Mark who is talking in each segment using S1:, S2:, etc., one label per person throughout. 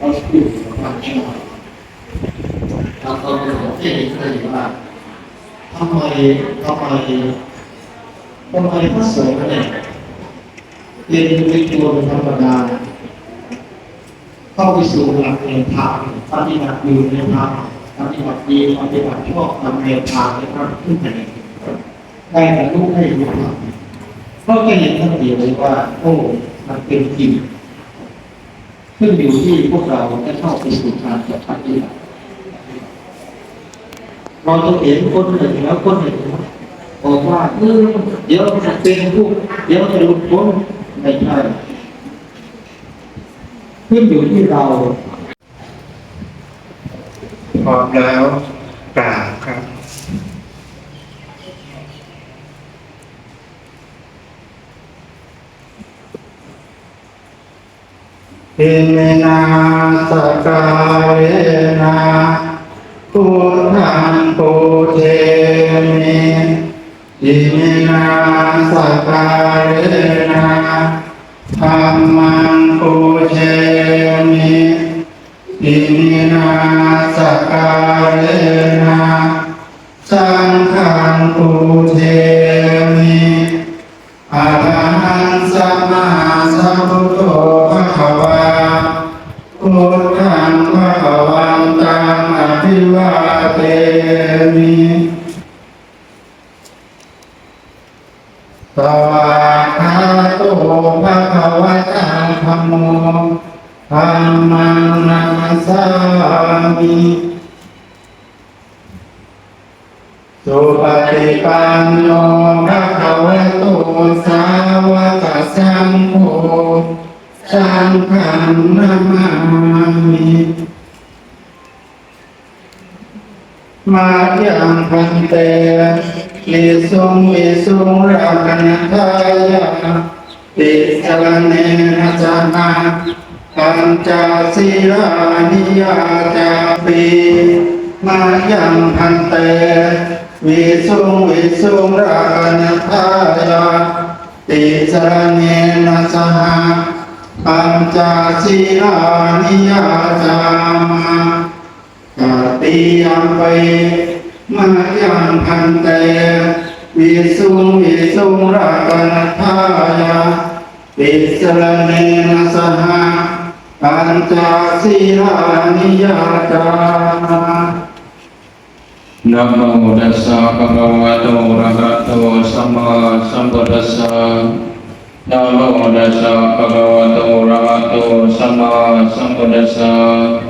S1: เขาพูดกับพระเจ้าเราก็บอกให้เห็นเลยว่าทำไมทำไมทำไมพระสงฆ์เนี่ยเป็นเป็นตัวเป็นธรรมดาเข้าไปสู่หลักแนวทางปฏิบัติอยู่ในทางปฏิบัติดีปฏิบัติชอบตามแนวทางในทางขึ้นไปได้แต่รู้ให้รู้ครับก็จะเห็นทันทีเลยว่าโอ้มันเป็นจริง ขึ้นอยู่ที่พวกเราจะเข้าไปสู่การปฏิบัติเราจะเห็นคนหนึ่งแล้วคนหนึ่งบอกว่าเออเดี๋ยวจะเป็นผู้เดี๋ยวจะลุดพ้นไม่ใช่ขึ้นอยู่ที่เรา
S2: พร้อมแล้วกราบครับ อิมินาสกาเนาพุทธังปูเทมิอิมินาสกาเนาธรรมังปูเทมิอิมินาสการ สวากขาโตภะคะวะตาธัมโมธรรมังนามัสสามิสุปฏิปันโนภะคะวะโตสาวกสังโฆสังฆังนามามิมาอยังพันเต ลิสุงวิสุงรักนัทายาติสรเนนะจามาปัญจศีลานิยาจาปีมายังพันเตวิสุงวิสุงรานะทายาติสรเนนะสหปัญจศีลานิยาจามากติยัมไป มายังพันเตวิสุงวิสุงรานทายาติสรเนนะสหปัญจศีลานิยาจามา
S3: นะโมตัสสะภะคะวะโตอะระหะโตสัมมาสัมพุทธัสสะนะโมตัสสะภะคะวะโตอะระหะโตสัมมาสัมพุทธัสสะ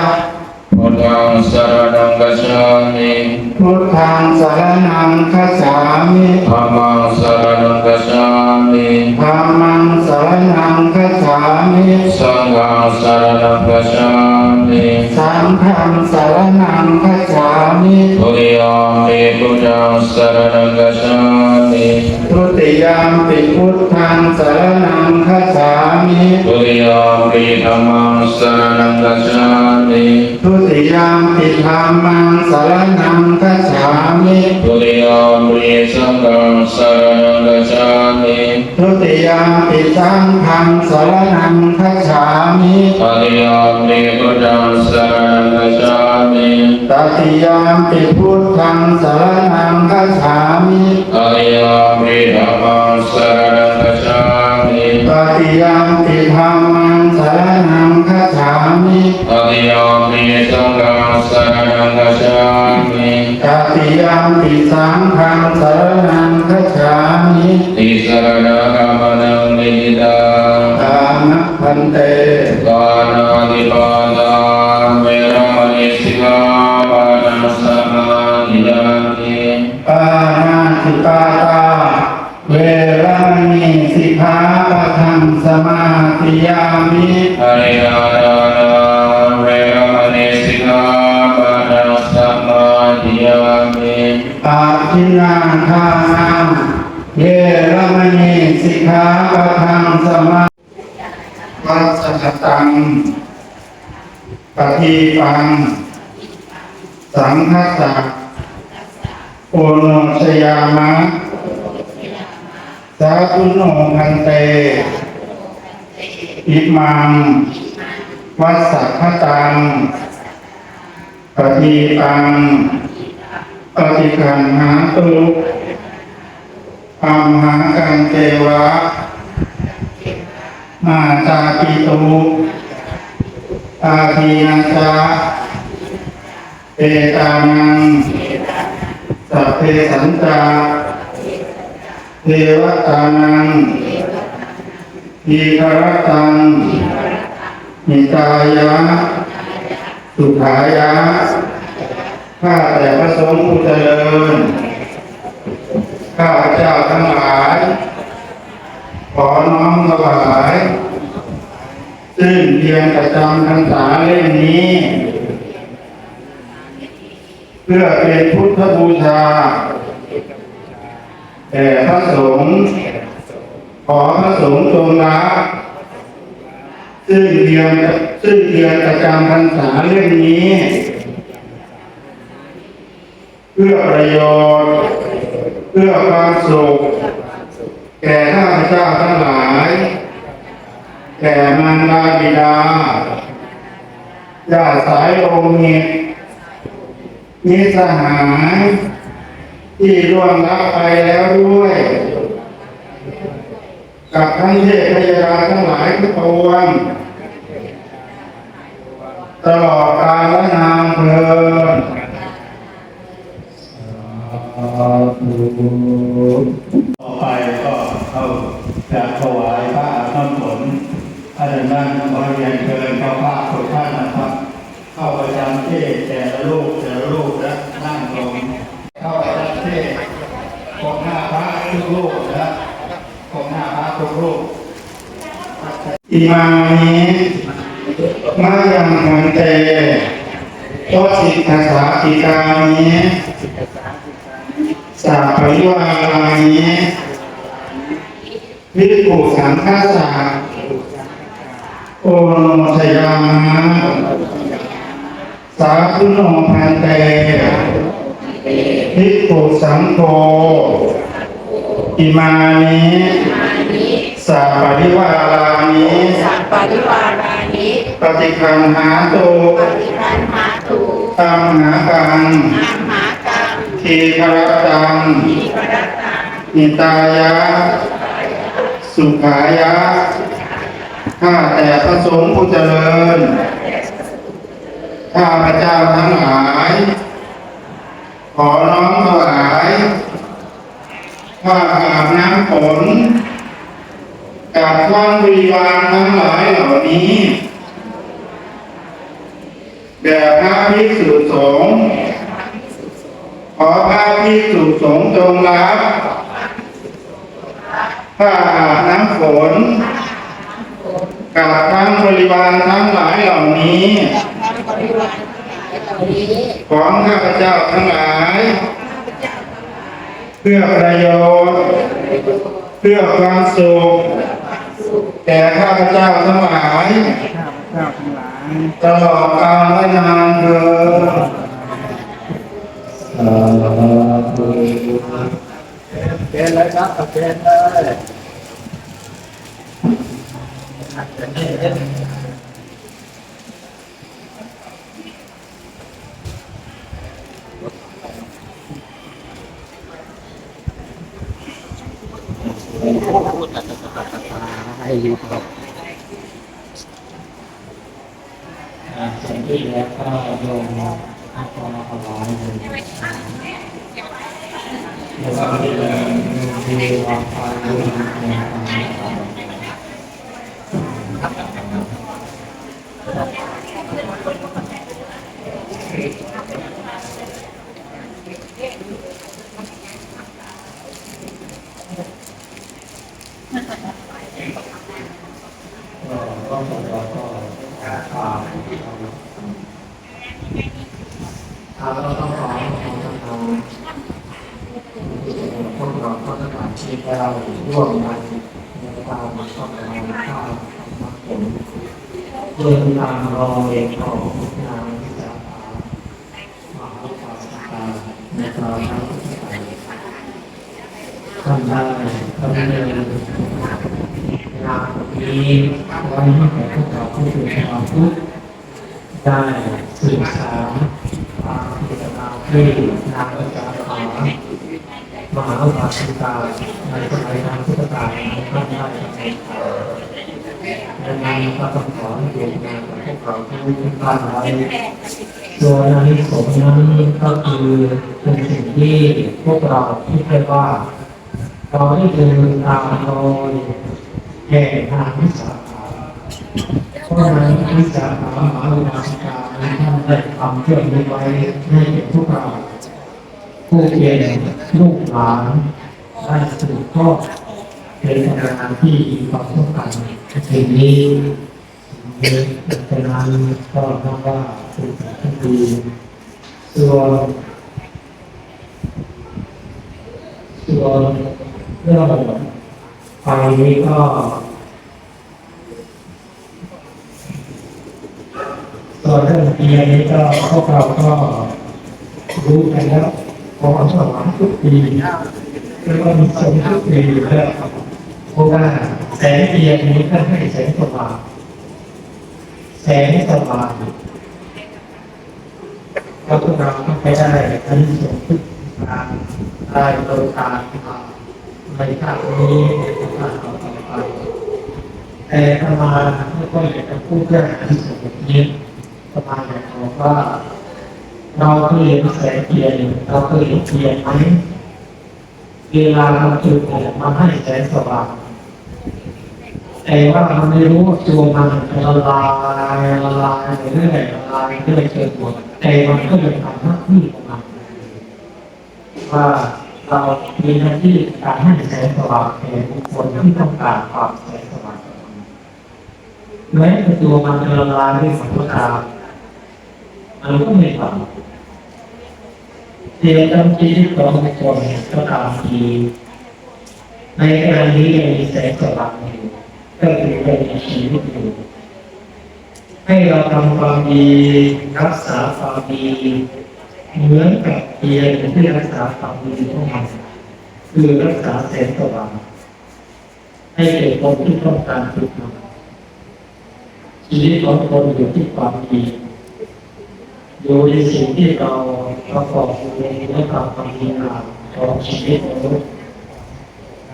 S3: สรณังกัจฉามิ
S2: พุทธังสารนังคัจฉามิ
S3: ธัมมังสรณังกัจฉามิ
S2: ธัมมังสารนังคัจฉามิ
S3: สังฆังสรณังกัจฉามิ
S2: สังฆังสารนังคัจฉามิ
S3: ทุติยมปิพุทธังสรณังกัจฉามิ
S2: ทุติยามปิพุทธังสารนังคัจฉามิ
S3: ทุติยมปิธัมมังสรณังกัจฉามิ
S2: ทุติยามปิธัมมังสารนังคัจฉามิ
S3: ทุติยมปิสังฆังสรณังกัจฉามิ
S2: ทุติยามปิสังฆังสารนังคัจฉามิ
S3: ตติยมปิพุทธังสรณังกัจฉามิ
S2: ตติยามปิพุทธังสารนังคัจฉามิ
S3: ตติยมปิธัมมังสร
S2: สัง
S3: ฆังสา
S2: รนังคัจฉามิ
S3: ติสรณะกัมมนังนิตัง
S2: ตามะพันเต
S3: กานาติปาตาเวรมณีสิกขาปานังสมาธิยามิ
S2: ปานาติปาตาเวรมณีสิกขาปะทังสมาธิยามิ
S3: หริยา
S2: อาทินาทานาเยระมณีสิกขาปะทังสมาวัสสตังปฏิปัง สังฆสักโอโนชยามะสาธุโนพันเต อิมัง วัสสัคตังปฏิปัง ปฏิคันหาตุอัมหากังเทวะ มาตาปิตุอาทีนันจาเอตานังสัพเพสัญจาเทวตานังทีครตังนิตายะ สุขายะ ข้าแต่พระสงฆ์ผู้เจริญ ข้าพเจ้าทั้งหลาย ขอน้อมถวายซึ่งเพียงประจำพรรษาเล่มนี้ เพื่อเป็นพุทธบูชาแด่พระสงฆ์ขอพระสงฆ์จงรักซึ่งเพียงซึ่งเพียงประจำพรรษาเล่มนี้ พื่อประโยชน์ เพื่อความสุข แก่ข้าพเจ้าทั้งหลาย แก่มารดาบิดาญาสายโลหิตมิสหาย ที่ร่วงรับไปแล้วด้วย กับทั้งเทพพยาทั้งหลายทุกปวงตลอดกาลและนามเพลิน
S4: ต่อไปก็เข้าจะถวายพระน้ำฝนท่านนั่งขอเรียนเชิญเจ้าภาพทุกท่านนะครับ เข้าประจำที่แต่ละรูปแต่ละรูปและนั่งลงเข้าประจำที่คงหน้าพระทุกรูปนะคงหน้าพระทุกรูป
S2: อิมานิมายังหันเตโตสิกขาสาติกามิ สาปริวารานิวิปุสังฆาสาโอโนชยามะสาธุโนพันเตวิปุสังโฆอิมานิสาปริวารานิ
S5: สัพปริวารานิ
S2: ปฏิคันหาตุ
S5: ปฏิคันหาตุ
S2: ตัง
S5: อามหากัง
S2: ทีครตัง
S5: ทีปรัตตัง
S2: นิตายะ สุขายะ ข้าแต่พระสงฆ์ผู้เจริญ ข้าพระเจ้าทั้งหลาย ขอน้อมถวายผ้าอาบน้ำฝนกับความบริวารทั้งหลายเหล่านี้แด่พระภิกษุสงฆ ผ้าอาบน้ำฝนกับทั้งบริวารทั้งหลายเหล่านี้
S5: ทั้งบริวารทั้งหลายเหล่านี้
S2: ของข้าพเจ้าทั้งหลาย เพื่อประโยชน์ เพื่อความสุขแก่ข้าพเจ้าทั้งหลายตลอดกาลและนานเถิด
S4: เป็นเลยครับเป็นเลย
S1: สิ่งที่แล้วก็โยมอาภรณ์ขอร้อยเลย แล้วก็ที่เราดูวางไฟดูในทางก็ก็เราก็ตามทางเราต้องขอขอทาง ที่เราร่วมกันในการทำงานข้าวมาผลเดินตามรอยของนางวิสาขามหาปาสกาในคราวนั้นทำได้ทำเนินงานนี้ไว้ให้แก่พวกเราผู้เป็นชาวพุทธได้สื่อสารความพิจารณาที่นางวิสาขา มหาอุปาสิกาในสมัยนั้นพุทธกาลท่านได้ทำงานดังนั้นก็ต้องขอให้ดูงานของพวกเราทุกท่านไว้ตัวนิสงส์นั้นก็คือเป็นสิ่งที่พวกเราที่เรียกว่าเราได้เดินตามรอยแห่งทางวิสาขาเพราะนั้นวิสาขามหาวินาสิกาท่านได้ทำเพื่อนี้ไว้ให้พวกเรา ผู้เป็นลูกหลานได้สืบทอดเป็นงานที่มีความต้องการสิ่งนี้เป็นงานก็นับว่าเป็นสิ่งที่ดีส่วนส่วนเรื่องไฟนี้ก็ส่วนเรื่องเตียงนี้ก็พวกเราก็รู้กันแล้ว พอสวรรค์ทุกปีเรียกว่ามีสมทุกปีอยู่แล้วเพราะว่าแสงเทียนนี้ท่านให้แสงสว่างแสงสว่างแล้วพวกเราก็ไปได้อันนี้สมทุกการได้โดยการมาในชาตินี้ในชาติต่อไปแต่ถ้ามาไม่ค่อยอยากจะพูดเรื่องอันนี้สมนี้ประมาณแบบบอกว่า เราเคยเห็นแสงเทียนเราเคยเห็นเทียนไหมเวลาเราจุดเนี่ยมันให้แสงสว่างแต่ว่าเราไม่รู้ตัวมันละลายละลายเรื่อยละลายเรื่อยจนหมดแต่มันก็ยังทำหน้าที่ของมันว่าเรามีหน้าที่การให้แสงสว่างแก่บุคคลที่ต้องการความแสงสว่างแม้แต่ตัวมันจะละลายด้วยสังขารมันก็ไม่ทำ เทียนจำจีที่ของคคลก็ตามทีในขณะนี้ยังมีแสงสว่างอยู่ก็คือยังมีชีวิตอยู่ให้เราทำความดีรักษาความดีเหมือนกับเทียนที่รักษาความดีของมันคือรักษาแสงสว่างให้เกิดคนที่ต้องการฝึกมันชีวิตของคนอยู่ที่ความดี อยู่ในสิ่งที่เราประกอบอยู่ในความความดีงามของชีวิตมนุษย์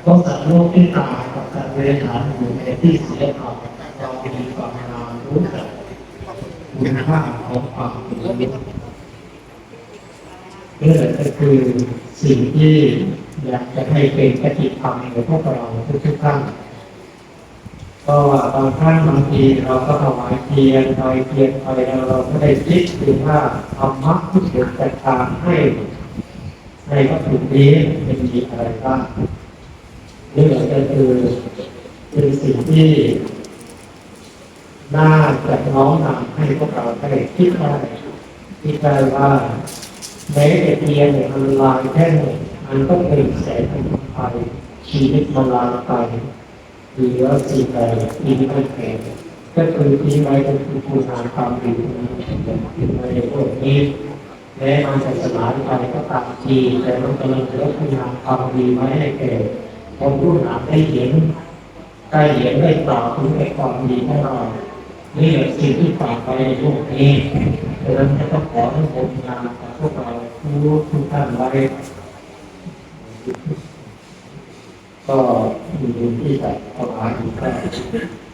S1: เพราะสัตว์โลกที่ตายกับการบริหารอยู่ในที่เสียเปล่าเรามีความงามรู้จักคุณค่าของความดีนี่แหละก็คือสิ่งที่อยากจะให้เป็นปฏิธรรมในพวกเราทุกๆท่าน ก็ว่าบางครั้งบางทีเราก็ถวายเทียนถวายเทียนไปแล้วเราก็ได้คิดถึงว่าธรรมะที่เกิดจากการให้ในวัตถุนี้เป็นมีอะไรบ้างนี่แหละก็คือเป็นสิ่งที่น่าจะน้อมนำให้พวกเราได้คิดได้คิดได้ว่าแม้แต่เทียนเนี่ยมันลายแค่ไหนมันก็เป็นแสงไฟชีวิตมันลายไป หรือว่าสิ่งใดที่ไม่แข็งก็คือที่ไว้ก็คือคุณงามความดีที่ในโลกนี้แม้มันจะสลายไปก็ตามทีแต่มันกำลังเหลือคุณงามความดีไว้ให้แก่คนรุ่นหลังได้เห็นได้เห็นได้กล่าวถึงในความดีของเรานี่แหละสิ่งที่ฝากไปในโลกนี้ดังนั้นก็ขอให้ผมงานกับพวกเราทุกทุกท่านไว้ก็ อยู่ที่แต่ถวายอยู่แค่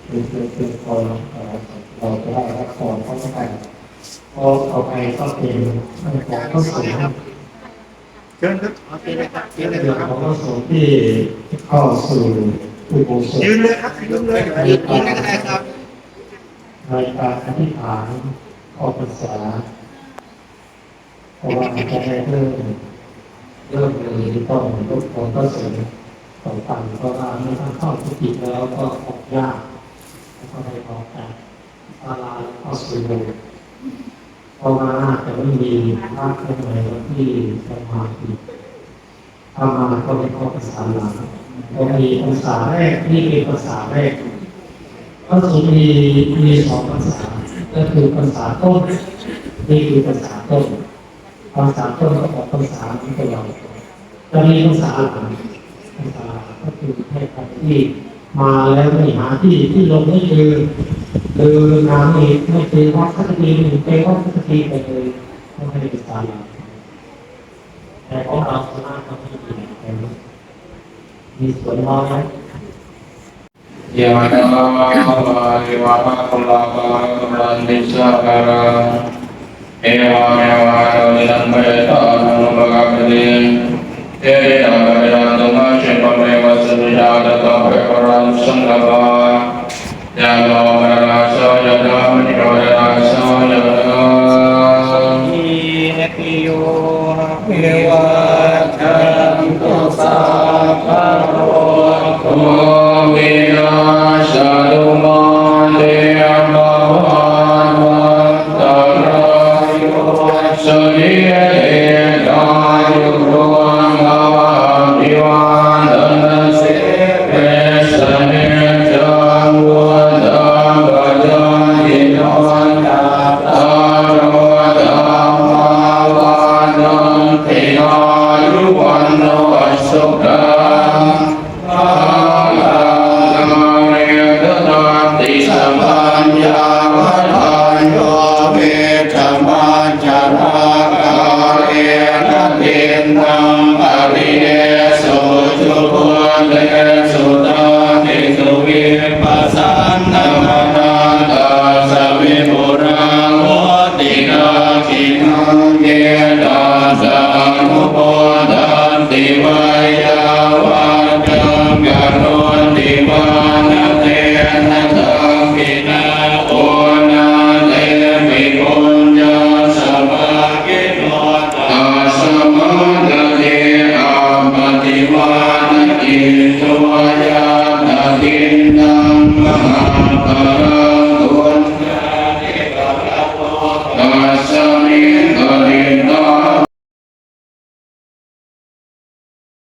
S1: คือคือคือพอเราจะได้รับพรเข้าไปพอเอาไปก็เป็นของก็สูง
S2: เชิญครับเคเลยครับยืนเลย
S1: เรื่องของก็สูงที่เข้าสู่อุโบสถ
S2: ยืนเลยครับยืนเลย
S1: ยืนยืนได้ครับในการอธิษฐานออกพรรษาเพราะว่าจะได้เริ่มเริ่มเลยต้องทุกคนก็สูง ต่อไปก็ว่าเมื่อท่านเข้ากุฏิจแล้วก็ออกยากแล้วก็ได้ออกจากศาลาเข้าสู่เพราะว่าจะไม่มีพระข้างในที่สมาธิถ้ามาก็ไม่เข้าไปศาลาเรามีภาษาแรกนี่เป็นภาษาแรกพระสูตรมีมีสองภาษาก็คือภาษาต้นนี่คือภาษาต้นภาษาต้นก็บอกภาษาของตัวเราจะมีภาษาหลัง ภาษาหลังก็คือให้ใครที่มาแล้วไม่หาที่ที่ลงไม่เจอเดินน้ำอีกไม่เจอวัดสักทีหนึ่งเจอวัดสักทีไปเลยต้องให้ภาษาหลังแต่ของเราสามารถทำให้ดีแต่มีส่วนน้อย
S3: ยะถาวาริวะภะคะลาภะคะลันติสาการะเอวะเมวะโตนิลัมเบตานุภะคะปะเตเตระยะกะยะตุมาชิปะเมวะสัญญาตตะ